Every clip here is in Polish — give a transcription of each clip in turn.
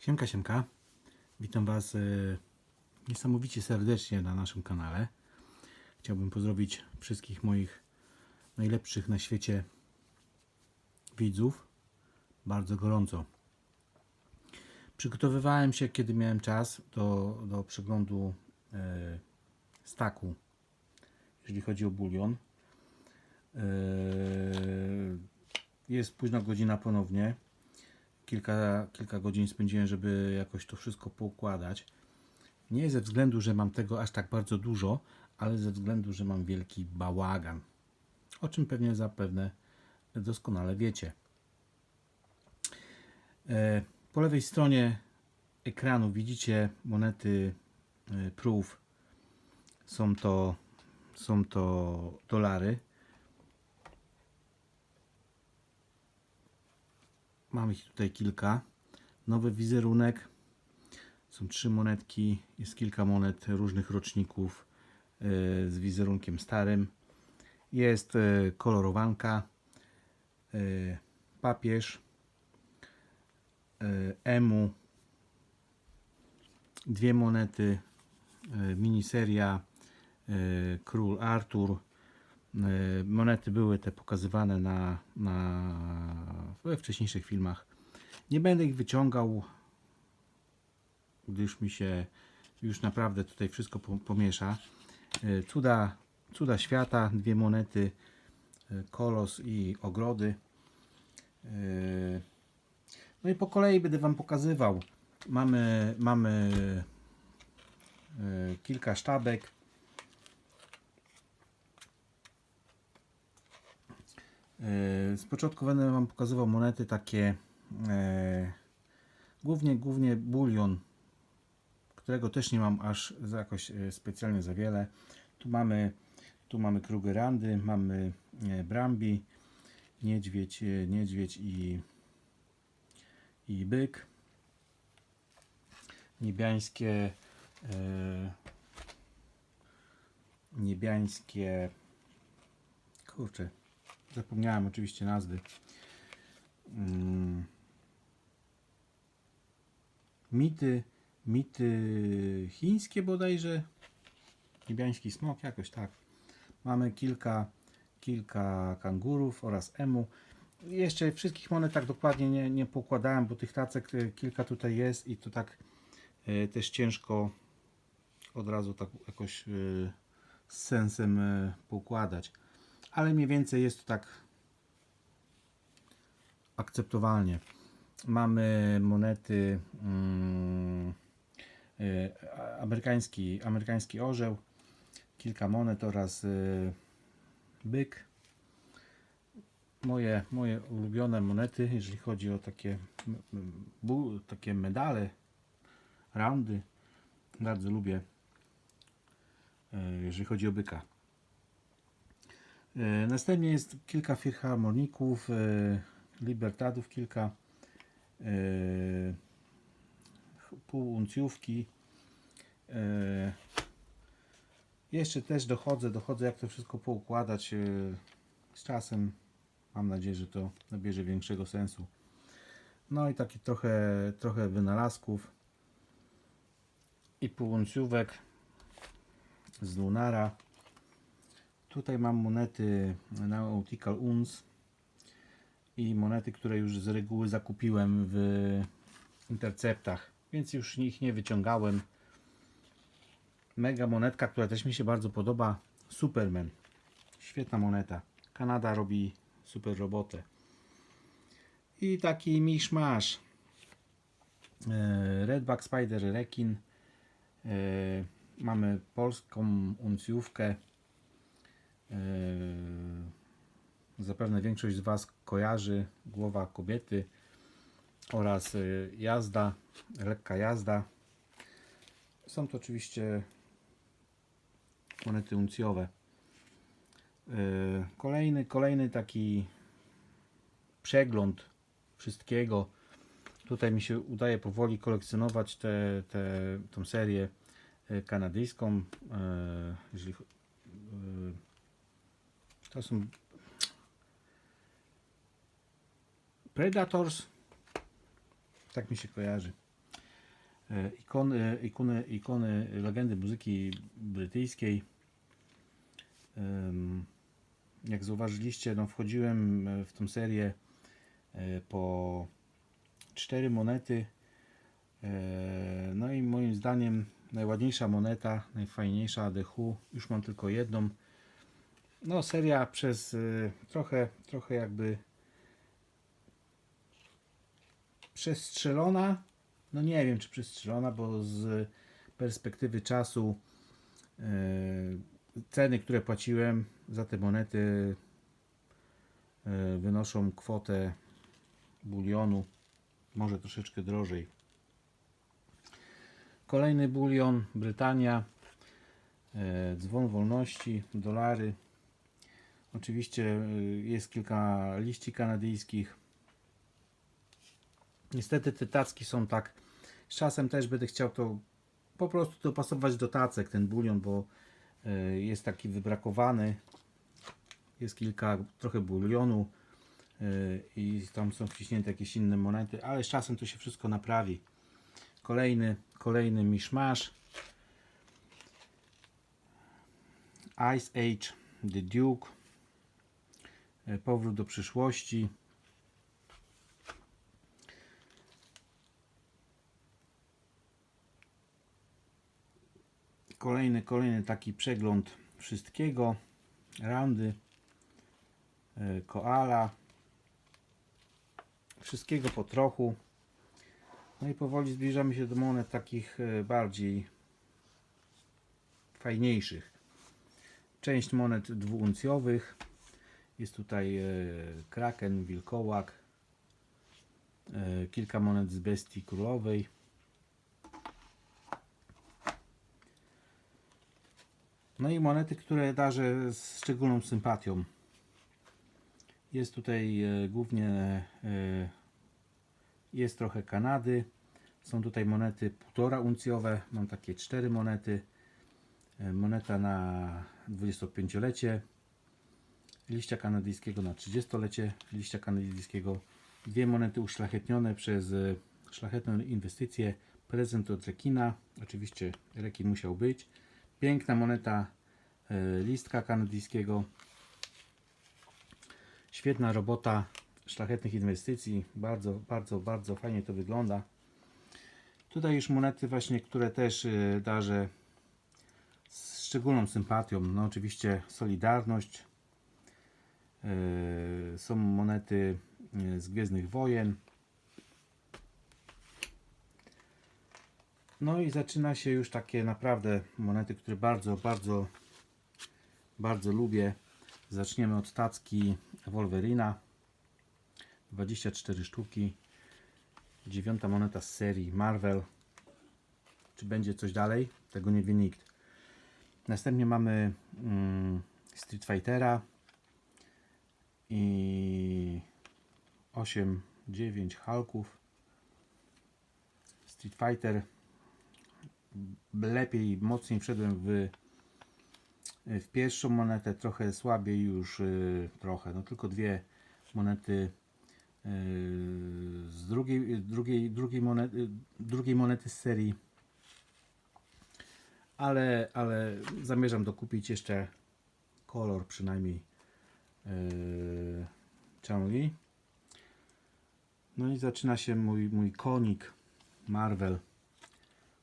Siemka, siemka. Witam Was e, niesamowicie serdecznie na naszym kanale. Chciałbym pozdrowić wszystkich moich najlepszych na świecie widzów bardzo gorąco. Przygotowywałem się, kiedy miałem czas do, do przeglądu e, staku, jeżeli chodzi o bulion. E, jest późna godzina ponownie kilka, kilka godzin spędziłem, żeby jakoś to wszystko poukładać. Nie ze względu, że mam tego aż tak bardzo dużo, ale ze względu, że mam wielki bałagan. O czym pewnie zapewne doskonale wiecie. E, Po lewej stronie ekranu widzicie monety e, proof. Są to, są to dolary. Mamy ich tutaj kilka. Nowy wizerunek. Są trzy monetki. Jest kilka monet różnych roczników e, z wizerunkiem starym. Jest e, kolorowanka. e, Papież. Emu. Dwie monety. Miniseria. Król Artur. E, Monety były te pokazywane na, na, we wcześniejszych filmach. Nie będę ich wyciągał, gdyż mi się już naprawdę tutaj wszystko po- pomiesza. E, Cuda, cuda świata, dwie monety, e, kolos i ogrody. No i po kolei będę Wam pokazywał. Mamy, mamy kilka sztabek. Z początku będę Wam pokazywał monety takie e, głównie, głównie bulion, którego też nie mam aż za jakoś e, specjalnie za wiele. Tu mamy, tu mamy Krugerandy, mamy e, Brambi, niedźwiedź, e, niedźwiedź i, i byk. Niebiańskie e, niebiańskie kurczę Zapomniałem oczywiście nazwy. Mm. Mity, mity chińskie bodajże. Niebiański smok, jakoś tak. Mamy kilka, kilka kangurów oraz emu. Jeszcze wszystkich monet tak dokładnie nie, nie pokładałem, bo tych tacek e, kilka tutaj jest i to tak e, też ciężko od razu tak jakoś e, z sensem poukładać ale mniej więcej jest to tak akceptowalnie. Mamy monety mm, y, amerykański, amerykański orzeł, kilka monet oraz y, byk. Moje, moje ulubione monety, jeżeli chodzi o takie, takie medale, roundy, bardzo lubię, y, jeżeli chodzi o byka. E, Następnie jest kilka filharmoników, e, libertadów, kilka e, półuncjówki. Jeszcze też dochodzę, dochodzę jak to wszystko poukładać. Z czasem mam nadzieję, że to nabierze większego sensu. No i takie trochę, trochę wynalazków i półuncjówek z Lunara. Tutaj mam monety Nautical Uns i monety, które już z reguły zakupiłem w interceptach, więc już ich nie wyciągałem. Mega monetka, która też mi się bardzo podoba. Superman. Świetna moneta. Kanada robi super robotę. I taki miszmasz. E, Redback Spider Rekin. E, Mamy polską uncjówkę. Yy, Zapewne większość z Was kojarzy głowa kobiety oraz yy, jazda, lekka jazda. Są to oczywiście monety uncjowe. Yy, Kolejny, kolejny taki przegląd wszystkiego. Tutaj mi się udaje powoli kolekcjonować tę te, tą serię yy, kanadyjską. Yy, Jeżeli, to są Predators. Tak mi się kojarzy. e, ikony, ikony, ikony legendy muzyki brytyjskiej. Jak zauważyliście, no wchodziłem e, w tą serię e, po cztery monety. E, No i moim zdaniem najładniejsza moneta, najfajniejsza DH, już mam tylko jedną. No seria przez e, trochę, trochę jakby przestrzelona. No nie wiem czy przestrzelona, bo z perspektywy czasu e, ceny, które płaciłem za te monety e, wynoszą kwotę bulionu, może troszeczkę drożej. Kolejny bulion, Brytania, e, dzwon wolności, dolary. Oczywiście e, jest kilka liści kanadyjskich. Niestety te tacki są tak. Z czasem też będę chciał to po prostu dopasować do tacek, ten bulion, bo e, jest taki wybrakowany. Jest kilka, trochę bulionu e, i tam są wciśnięte jakieś inne monety, ale z czasem to się wszystko naprawi. Kolejny, kolejny miszmasz. Ice Age, The Duke. E, Powrót do przyszłości. Kolejny, kolejny taki przegląd wszystkiego. Randy, e, koala. Wszystkiego po trochu. No i powoli zbliżamy się do monet takich e, bardziej fajniejszych. Część monet dwuuncjowych. Jest tutaj e, kraken, wilkołak. E, kilka monet z bestii królowej. No i monety, które darzę z szczególną sympatią. Jest tutaj e, głównie jest trochę Kanady. Są tutaj monety 1,5 uncjowe. Mam takie cztery monety. Moneta na 25-lecie. Liścia kanadyjskiego na 30-lecie. Liścia kanadyjskiego. Dwie monety uszlachetnione przez e, szlachetną inwestycję. Prezent od rekina. Oczywiście rekin musiał być. Piękna moneta e, listka kanadyjskiego. Świetna robota szlachetnych inwestycji. Bardzo, bardzo, bardzo fajnie to wygląda. Tutaj już monety właśnie, które też e, darzę z szczególną sympatią. No oczywiście Solidarność. E, Są monety e, z Gwiezdnych Wojen. No i zaczyna się już takie naprawdę monety, które bardzo, bardzo, bardzo lubię. Zaczniemy od tacki Wolverina. 24 sztuki. Dziewiąta moneta z serii Marvel. Czy będzie coś dalej? Tego nie wie nikt. Następnie mamy mm, Street Fightera i 8, 9 Hulków. Street Fighter lepiej, mocniej wszedłem w, w pierwszą monetę, trochę słabiej już, y, trochę, no tylko dwie monety y, z drugiej, drugiej, drugiej, monety, drugiej monety z serii. Ale, ale zamierzam dokupić jeszcze kolor przynajmniej yy, Chun-Li. No i zaczyna się mój, mój konik Marvel.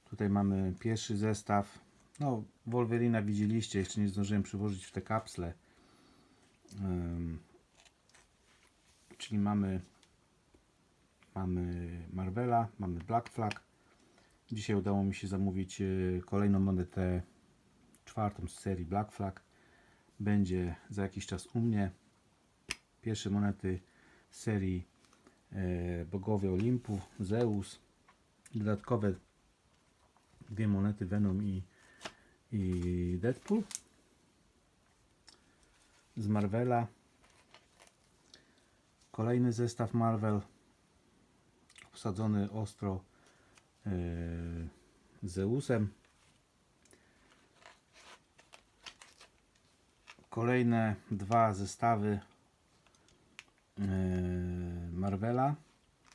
Tutaj mamy pierwszy zestaw. No, Wolverina widzieliście, jeszcze nie zdążyłem przyłożyć w te kapsle. Ym, czyli mamy mamy Marvela, mamy Black Flag. Dzisiaj udało mi się zamówić y, kolejną monetę, czwartą z serii Black Flag. Będzie za jakiś czas u mnie. Pierwsze monety serii e, Bogowie Olimpu, Zeus. Dodatkowe dwie monety Venom i, i Deadpool. Z Marvela. Kolejny zestaw Marvel obsadzony ostro e, Zeusem. Kolejne dwa zestawy e, Marvela.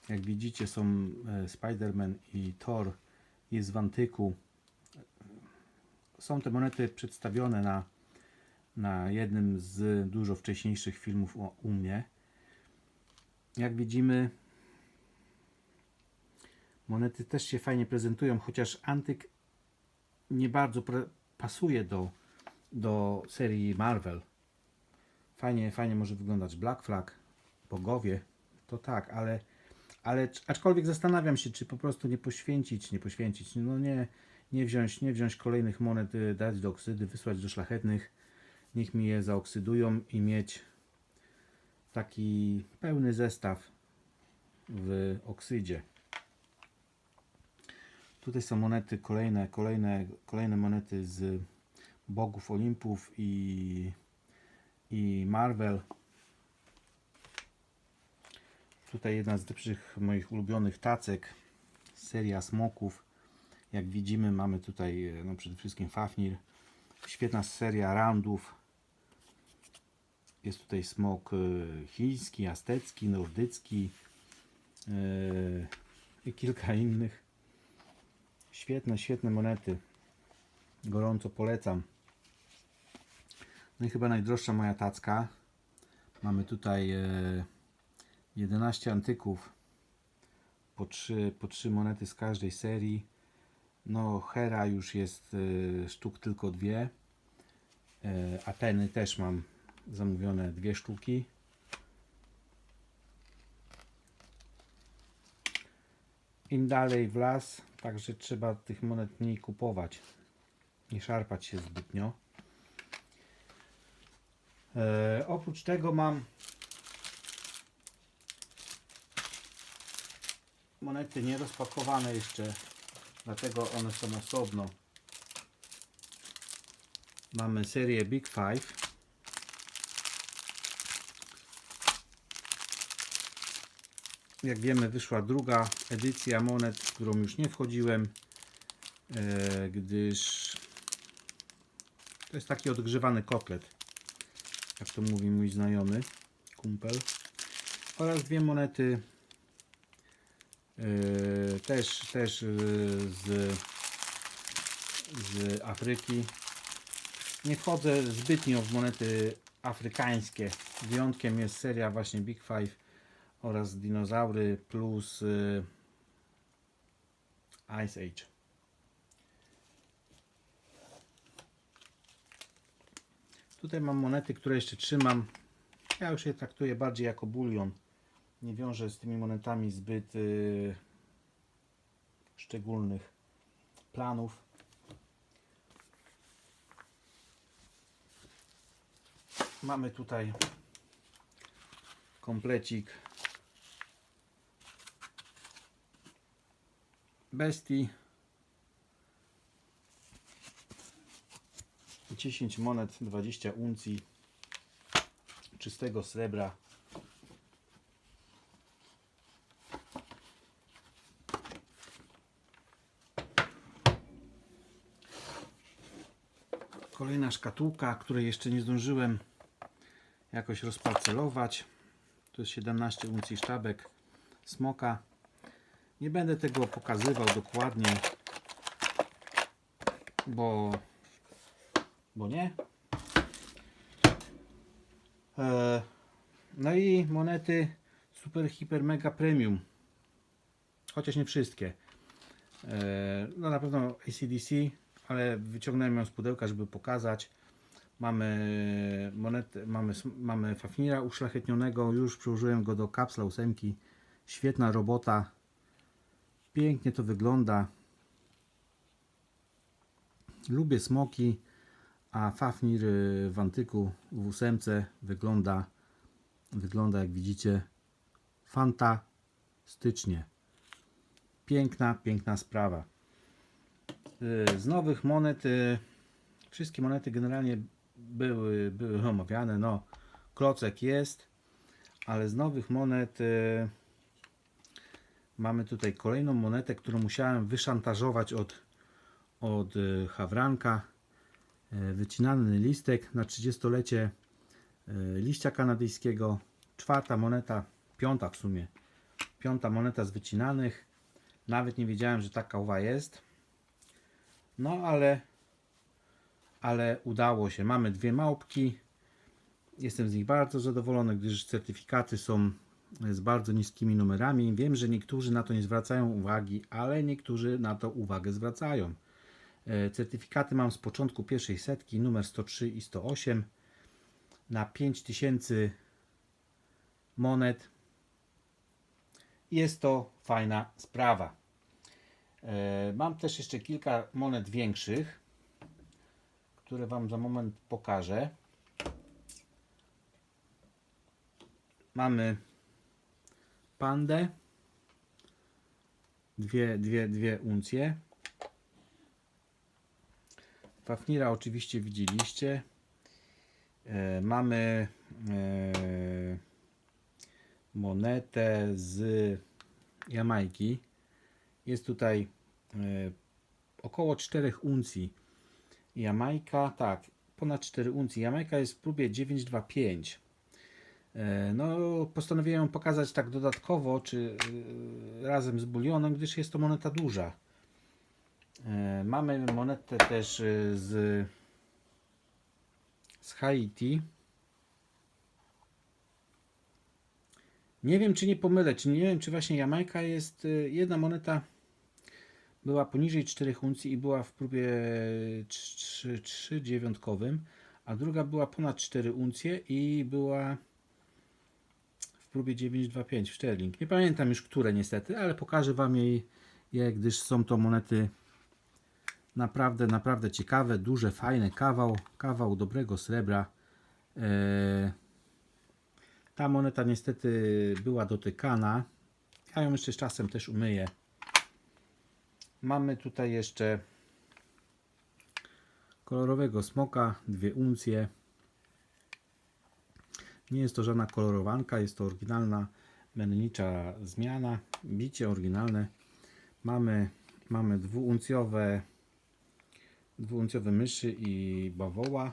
Jak widzicie są e, Spider-Man i Thor jest w antyku. Są te monety przedstawione na, na jednym z dużo wcześniejszych filmów u, u mnie. Jak widzimy, monety też się fajnie prezentują, chociaż antyk nie bardzo pasuje do, do serii Marvel. Fajnie, fajnie może wyglądać Black Flag, bogowie, to tak, ale, ale aczkolwiek zastanawiam się, czy po prostu nie poświęcić, nie poświęcić, no nie, nie wziąć, nie wziąć kolejnych monet, y, dać do oksydy, wysłać do szlachetnych, niech mi je zaoksydują i mieć taki pełny zestaw w oksydzie. Tutaj są monety kolejne, kolejne, kolejne monety z bogów Olimpów i, i Marvel. Tutaj jedna z lepszych moich ulubionych tacek, seria smoków. Jak widzimy mamy tutaj e, no przede wszystkim Fafnir. Świetna seria roundów. Jest tutaj smok e, chiński, aztecki, nordycki e, i kilka innych. Świetne, świetne monety. Gorąco polecam. No i chyba najdroższa moja tacka. Mamy tutaj e, 11 antyków. Po 3, po 3 monety z każdej serii. No, Hera już jest e, sztuk tylko dwie. E, Ateny też mam zamówione dwie sztuki. Im dalej w las, także trzeba tych monet mniej kupować. Nie szarpać się zbytnio. E, oprócz tego mam monety nierozpakowane jeszcze, dlatego one są osobno. Mamy serię Big Five. Jak wiemy, wyszła druga edycja monet, w którą już nie wchodziłem, e, gdyż to jest taki odgrzewany kotlet, jak to mówi mój znajomy, kumpel. Oraz dwie monety e, też, też e, z, z Afryki. Nie wchodzę zbytnio w monety afrykańskie. Wyjątkiem jest seria właśnie Big Five oraz dinozaury plus y, Ice Age. Tutaj mam monety, które jeszcze trzymam. Ja już je traktuję bardziej jako bulion. Nie wiążę z tymi monetami zbyt y, szczególnych planów. Mamy tutaj komplecik bestii 10 monet 20 uncji czystego srebra. Kolejna szkatułka której jeszcze nie zdążyłem jakoś rozparcelować. To jest 17 uncji sztabek smoka. Nie będę tego pokazywał dokładnie, bo, bo nie. E, no i monety super, hiper, mega premium. Chociaż nie wszystkie. E, no na pewno ACDC, ale wyciągnąłem ją z pudełka, żeby pokazać. Mamy monety, mamy, mamy Fafnira uszlachetnionego, już przyłożyłem go do kapsla ósemki. Świetna robota. Pięknie to wygląda. Lubię smoki, a Fafnir y, w antyku w ósemce wygląda, wygląda jak widzicie fantastycznie. Piękna, piękna sprawa. Y, Z nowych monet, y, wszystkie monety generalnie były, były omawiane. No, klocek jest, ale z nowych monet Mamy tutaj kolejną monetę, którą musiałem wyszantażować od, od Hawranka. E, Wycinany listek na 30-lecie e, liścia kanadyjskiego. Czwarta moneta, piąta w sumie. Piąta moneta z wycinanych. Nawet nie wiedziałem, że taka owa jest. No ale, ale udało się. Mamy dwie małpki. Jestem z nich bardzo zadowolony, gdyż certyfikaty są z bardzo niskimi numerami. Wiem, że niektórzy na to nie zwracają uwagi, ale niektórzy na to uwagę zwracają. E, Certyfikaty mam z początku pierwszej setki, numer 103 i 108 na 5000 monet. Jest to fajna sprawa. E, Mam też jeszcze kilka monet większych, które Wam za moment pokażę. Mamy pandę, dwie, dwie, dwie uncje. Fafnira oczywiście widzieliście. E, mamy e, monetę z Jamajki. Jest tutaj e, około 4 uncji. Jamajka, tak, ponad 4 uncji. Jamajka jest w próbie 925. E, No, postanowiłem ją pokazać tak dodatkowo, czy razem z bulionem, gdyż jest to moneta duża. E, Mamy monetę też e, z, z Haiti. Nie wiem, czy nie pomylę, czy nie wiem, czy właśnie Jamajka jest. e, Jedna moneta była poniżej 4 uncji i była w próbie 3, 3 dziewiątkowym, a druga była ponad 4 uncje i była w próbie 925 w sterling. Nie pamiętam już które niestety, ale pokażę Wam jej, je, gdyż są to monety naprawdę, naprawdę ciekawe, duże, fajne, kawał, kawał dobrego srebra. Eee, ta moneta niestety była dotykana. Ja ją jeszcze z czasem też umyję. Mamy tutaj jeszcze kolorowego smoka, dwie uncje. Nie jest to żadna kolorowanka, jest to oryginalna mennicza zmiana, bicie oryginalne. Mamy, mamy dwuuncjowe, dwuuncjowe myszy i bawoła.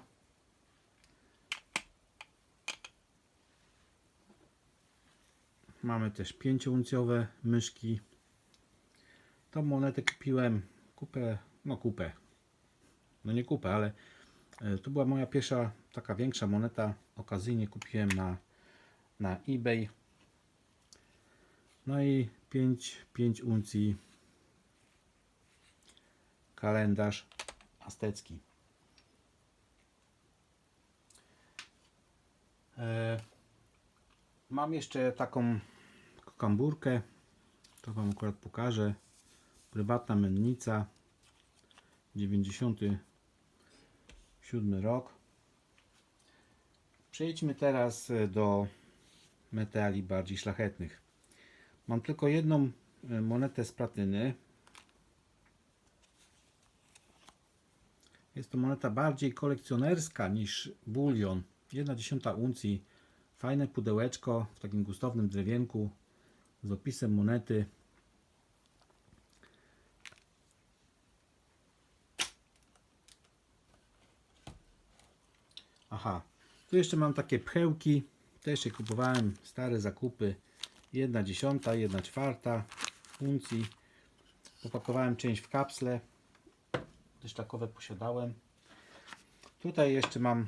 Mamy też pięciouncjowe myszki. Tą monetę kupiłem kupę, no kupę. No nie kupę, ale e, to była moja pierwsza taka większa moneta. Okazyjnie kupiłem na, na eBay. No i 5, 5 uncji kalendarz aztecki. E, Mam jeszcze taką kamburkę. To Wam akurat pokażę. Prywatna mennica. 97 rok. Przejdźmy teraz e, do metali bardziej szlachetnych. Mam tylko jedną e, monetę z platyny. Jest to moneta bardziej kolekcjonerska niż bulion. 1 dziesiąta uncji. Fajne pudełeczko w takim gustownym drewienku z opisem monety. Aha, tu jeszcze mam takie pchełki. Też je kupowałem, stare zakupy. Jedna dziesiąta, jedna czwarta uncji. Popakowałem część w kapsle. Też takowe posiadałem. Tutaj jeszcze mam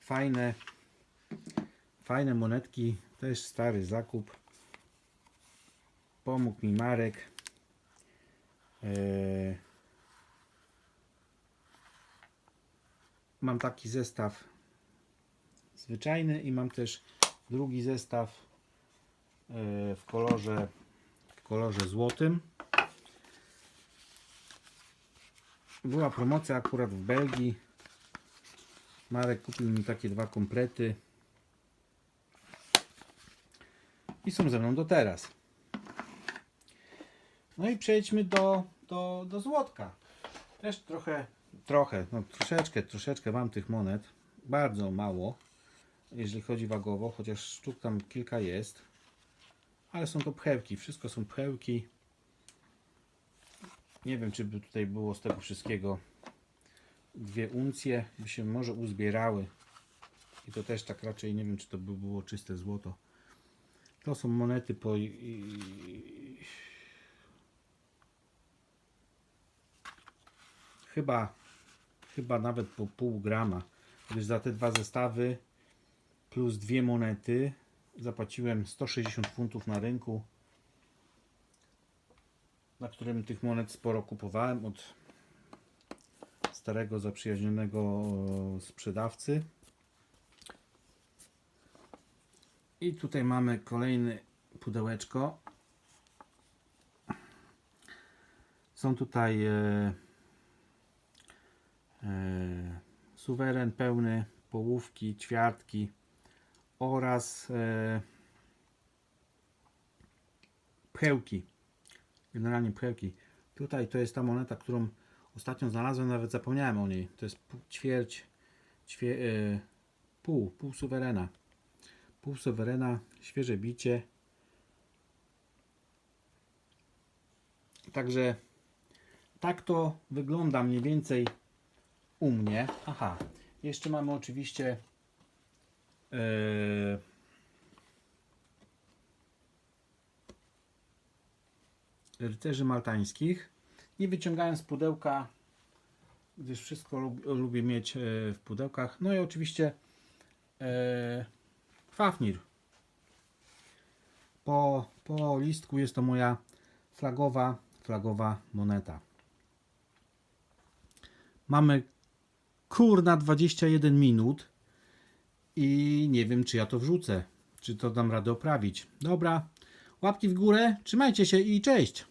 fajne fajne monetki. Też stary zakup. Pomógł mi Marek. Eee, mam taki zestaw zwyczajny i mam też drugi zestaw e, w kolorze w kolorze złotym. Była promocja akurat w Belgii. Marek kupił mi takie dwa komplety. I są ze mną do teraz. No i przejdźmy do, do, do złotka. Też trochę, trochę, no troszeczkę, troszeczkę mam tych monet. Bardzo mało, jeżeli chodzi wagowo, chociaż sztuk tam kilka jest. Ale są to pchełki, wszystko są pchełki. Nie wiem, czy by tutaj było z tego wszystkiego dwie uncje, by się może uzbierały. I to też tak raczej nie wiem, czy to by było czyste złoto. To są monety po. chyba, chyba nawet po pół grama. Gdyż za te dwa zestawy plus dwie monety zapłaciłem 160 funtów na rynku, na którym tych monet sporo kupowałem od starego zaprzyjaźnionego sprzedawcy. I tutaj mamy kolejne pudełeczko. Są tutaj e, e, suweren pełny, połówki, ćwiartki oraz e. Generalnie pchełki. Tutaj to jest ta moneta, którą ostatnio znalazłem, nawet zapomniałem o niej. To jest ćwierć, ćwie, e, pół, pół suwerena. Pół suwerena, świeże bicie. Także tak to wygląda mniej więcej u mnie. Aha, jeszcze mamy oczywiście e, rycerzy maltańskich. Nie wyciągałem z pudełka, gdyż wszystko lub, lubię mieć e, w pudełkach. No i oczywiście e, Fafnir. Po, po listku jest to moja flagowa, flagowa moneta. Mamy kurna 21 minut i nie wiem czy ja to wrzucę, czy to dam radę oprawić. Dobra, łapki w górę, trzymajcie się i cześć!